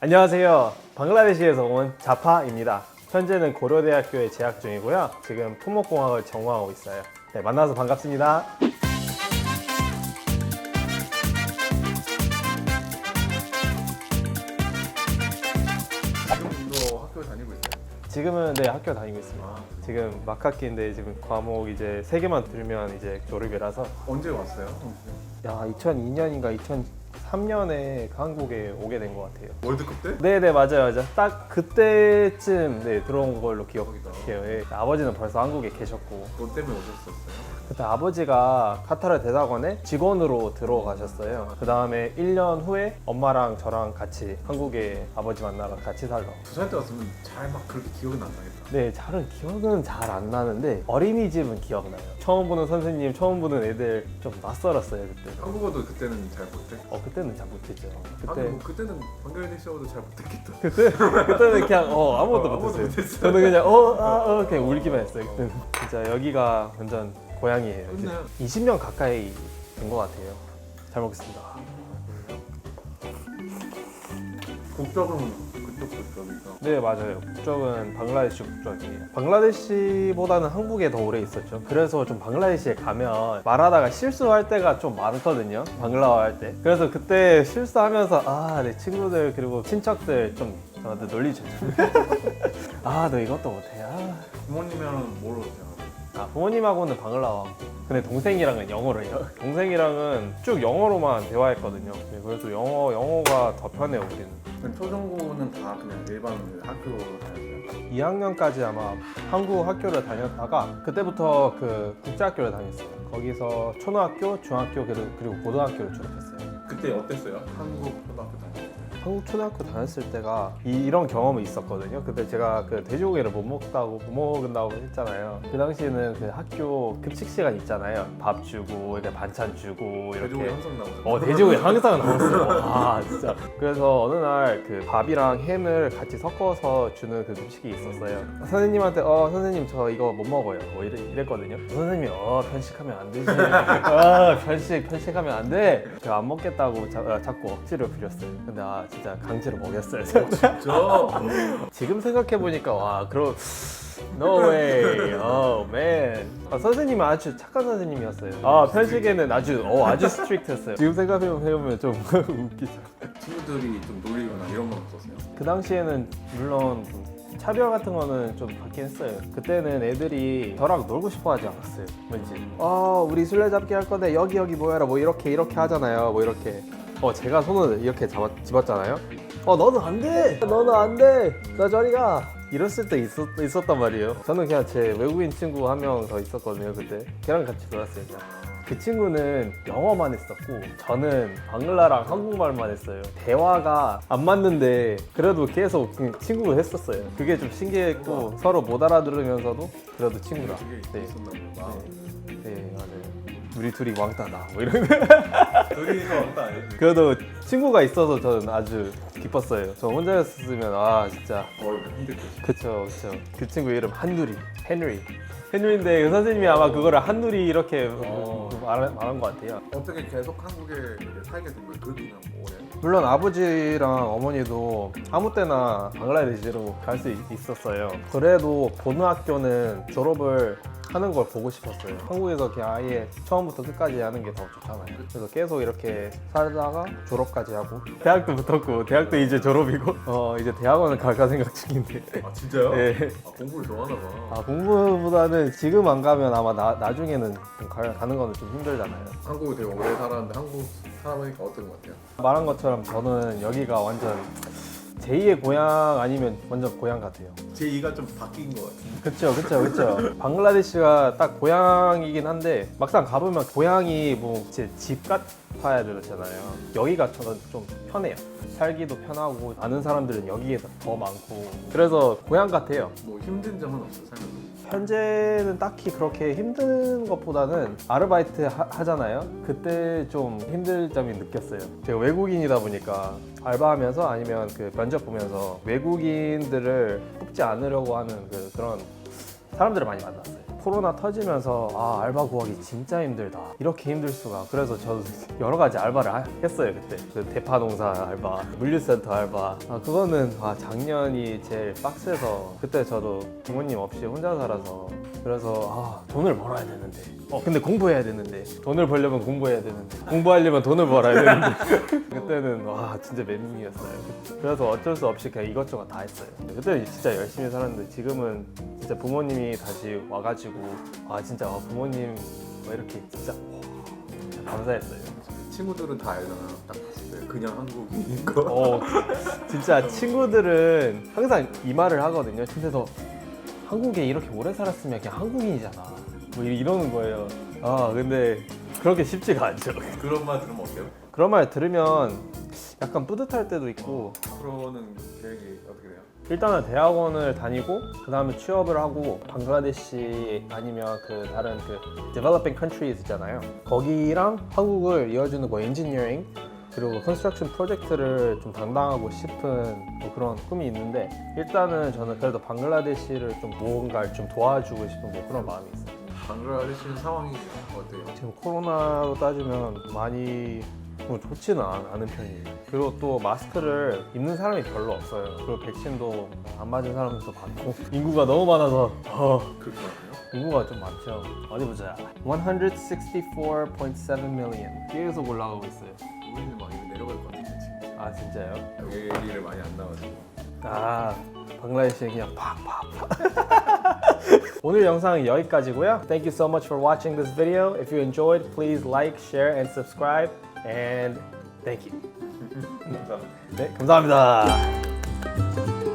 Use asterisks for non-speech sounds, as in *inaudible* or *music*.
안녕하세요. 방글라데시에서 온 자파입니다. 현재는 고려대학교에 재학 중이고요. 지금 토목공학을 전공하고 있어요. 네, 만나서 반갑습니다. 지금도 학교 다니고 있어요. 지금은 네 학교 다니고 있습니다. 아. 지금 막학기인데 지금 과목 이제 세 개만 들면 이제 졸업이라서 언제 왔어요? 야 2002년인가 2003년에 한국에 오게 된 것 같아요. 월드컵 때? 네네 맞아요 맞아 딱 그때쯤 네 들어온 걸로 기억해요. 예. 아버지는 벌써 한국에 계셨고 너 때문에 오셨었어요? 그때 아버지가 카타르 대사관에 직원으로 들어가셨어요. 그 다음에 1년 후에 엄마랑 저랑 같이 한국에 아버지 만나러 같이 살러. 두 살 때 왔으면 잘 막 그렇게 기억은 안 나겠다. 네, 잘은 기억은 잘 안 나는데 어린이집은 기억나요. 처음 보는 선생님, 처음 보는 애들 좀 낯설었어요 그때. 한국어도 그때는 잘 못해. 어 그때 는 잘 못했죠. 아니 그때 뭐 그때는 방글라데시어도 잘 못했겠다. 그때 그때는 그냥 어 아무것도 어, 아무것도 못했어요. 못했어요. 저는 그냥 어, 아, 어 그냥 울기만 했어요. 그때는 진짜 여기가 완전 고향이에요. 이제 좋네요. 20년 가까이 된 것 같아요. 잘 먹겠습니다. 국적은 그쪽 국적이니까. 네 맞아요. 국적은 방글라데시 국적이에요. 방글라데시보다는 한국에 더 오래 있었죠. 그래서 좀 방글라데시에 가면 말하다가 실수할 때가 좀 많거든요. 방글라어 할 때. 그래서 그때 실수하면서 아 내 친구들 그리고 친척들 좀 저한테 놀리죠. *laughs* 아너 이것도 못해. 아. 부모님이랑 뭐로 대화해요? 아, 부모님하고는 방글라어. 근데 동생이랑은 영어로 해요. 동생이랑은 쭉 영어로만 대화했거든요. 네, 그래서 영어 영어가 더 편해요 우리는. 그럼 초중고는 다 그냥 일반 학교 다녔어요? 2학년까지 아마 한국 학교를 다녔다가 그때부터 그 국제학교를 다녔어요. 거기서 초등학교, 중학교 그리고 그리고 고등학교를 졸업했어요. 그때 어땠어요? 한국 초등학교 다녔을 때? 한국 초등학교 다녔을 때가 이, 런 경험이 있었거든요. 그때 제가 그 돼지고기를 못 먹다고 못 먹는다고 했잖아요. 그 당시에는 그 학교 급식 시간 있잖아요. 밥 주고 이렇게 반찬 주고 돼지고기 이렇게 항상 나오죠. 어 돼지고기 항상 나왔어요. 아 진짜. 그래서 어느 날 그 밥이랑 햄을 같이 섞어서 주는 그 음식이 있었어요. 선생님한테 어 선생님 저 이거 못 먹어요. 뭐 이래, 이랬거든요. 진님이 어 편식하면 안 되지. 아 *laughs* 편식 편식하면 안 돼. 제가 안 먹겠다고 자, 아, 자꾸 억지를 부렸어요. 근데 아 진짜 강제로 먹였어요. 진짜? *laughs* 지금 생각해 보니까 와 그럼 No way. Oh man. 아, 선생님은 아주 착한 선생님이었어요. 아 편식에는 아주 어 아주 스트릭트했어요. 지금 생각해 보면 좀 *laughs* 웃기죠. 친구들이 좀 놀리거나 이런 건 없었어요? 그 당시에는 물론 좀 차별 같은 거는 좀 받긴 했어요. 그때는 애들이 저랑 놀고 싶어 하지 않았어요. 왠지. 어, 우리 술래잡기 할 건데 여기 여기 모여라. 뭐 이렇게 이렇게 하잖아요. 뭐 이렇게. 어, 제가 손을 이렇게 잡아, 집었잖아요. 어, 너는 안 돼. 너는 안 돼. 나 저리 가. 이랬을 때 있었, 있었단 말이에요. 저는 그냥 제 외국인 친구 한 명 더 있었거든요, 그때. 걔랑 같이 놀았어요, 그냥. 그 친구는 영어만 했었고 저는 방글라랑 한국말만 했어요. 대화가 안 맞는데 그래도 계속 그냥 친구로 했었어요. 그게 좀 신기했고 서로 못 알아들으면서도 그래도 친구라. 네. 보다. 네 맞아요. 우리 둘이 왕따다 뭐 이런. 둘이서 왔다 아니지? 그래도 친구가 있어서 저는 아주 기뻤어요. 저 혼자였으면 아 진짜 어, 힘들겠지. 그쵸 그쵸. 그 친구 이름 한누리 헨리. 헨리인데 그 선생님이 아마 그거를 한누리 이렇게 어. 말, 말한 것 같아요. 어떻게 계속 한국에 이렇게 살게 된 거예요? 그래도 그냥 오래? 물론 아버지랑 어머니도 아무 때나 방글라데시로 갈 수 있었어요. 그래도 고등학교는 졸업을 하는 걸 보고 싶었어요. 한국에서 그냥 아예 처음부터 끝까지 하는 게 더 좋잖아요. 그래서 계속 이렇게 살다가 졸업까지 하고 대학도 붙었고 대학도 이제 졸업이고 어 이제 대학원을 갈까 생각 중인데 아 진짜요? 네. 아, 공부를 좋아하나 봐. 아 공부보다는 지금 안 가면 아마 나, 나중에는 좀 가, 가는 거는 좀 힘들잖아요. 한국에 되게 오래 살았는데 한국 살아보니까 어떤 것 같아요? 말한 것처럼 저는 여기가 완전 제2의 고향 아니면 완전 고향 같아요. 제 이가 좀 바뀐 것 같아요. 그쵸, 그쵸, 그쵸. 방글라데시가 딱 고향이긴 한데 막상 가보면 고향이 뭐 제 집 같아야 되잖아요. 여기가 저는 좀 편해요. 살기도 편하고 아는 사람들은 여기에 더 많고 그래서 고향 같아요. 뭐 힘든 점은 없어요, 살면서? 현재는 딱히 그렇게 힘든 것보다는 아르바이트 하, 잖아요 그때 좀 힘들 점이 느꼈어요. 제가 외국인이다 보니까 알바하면서 아니면 그 면접 보면서 외국인들을 뽑지 않으려고 하는 그 그런 사람들을 많이 만났어요. 코로나 터지면서 아 알바 구하기 진짜 힘들다. 이렇게 힘들 수가. 그래서 저도 *laughs* 여러 가지 알바를 하- 했어요 그때. 그 대파 농사 알바 물류센터 알바. 아 그거는 아 작년이 제일 빡세서 그때 저도 부모님 없이 혼자 살아서 그래서 아 돈을 벌어야 되는데. 어 근데 공부해야 되는데. 돈을 벌려면 공부해야 되는데. *laughs* 공부하려면 돈을 벌어야 되는데. *laughs* 그때는 와 진짜 멘붕이었어요. 그래서 어쩔 수 없이 그냥 이것저것 다 했어요. 그때 진짜 열심히 살았는데 지금은 진짜 부모님이 다시 와가지고 아 진짜 아, 부모님 뭐 이렇게 진짜 와, 진짜 감사했어요. 친구들은 다 알잖아. 딱 봤을 때 그냥 한국인인 거. 어 진짜 친구들은 항상 이 말을 하거든요. 근데서 한국에 이렇게 오래 살았으면 그냥 한국인이잖아. 뭐 이- 이러는 거예요. 아 근데 그렇게 쉽지가 않죠. *laughs* 그런 말 들으면 어때요? 그런 말 들으면 약간 뿌듯할 때도 있고. 앞으로는 계획이 어떻게 돼요? 일단은 대학원을 다니고 그 다음에 취업을 하고 방글라데시 아니면 그 다른 그 developing countries 있잖아요. 거기랑 한국을 이어주는 뭐 엔지니어링 그리고 컨스트럭션 프로젝트를 좀 담당하고 싶은 뭐 그런 꿈이 있는데 일단은 저는 그래도 방글라데시를 좀 뭔가를 좀 도와주고 싶은 뭐 그런 마음이 있어요 방글라데시 상황이 어때요? 지금 코로나로 따지면 많이 뭐 좋지는 않- 않은 편이에요. 그리고 또 마스크를 입는 사람이 별로 없어요. 그리고 백신도 안 맞은 사람들도 많고 *laughs* 인구가 너무 많아서 어, 많아요? 인구가 좀 많죠. 어디 보자. 164.7 million 계속 올라가고 있어요. 우리는 막 이거 내려갈 것 같은데 지금. 아 진짜요? 여기를 많이 안 나와가지고. 아 방글라데시에 그냥 팍팍팍 오늘 영상은 여기까지고요 Thank you so much for watching this video If you enjoyed, please like, share and subscribe And thank you 감사합니다. 네 감사합니다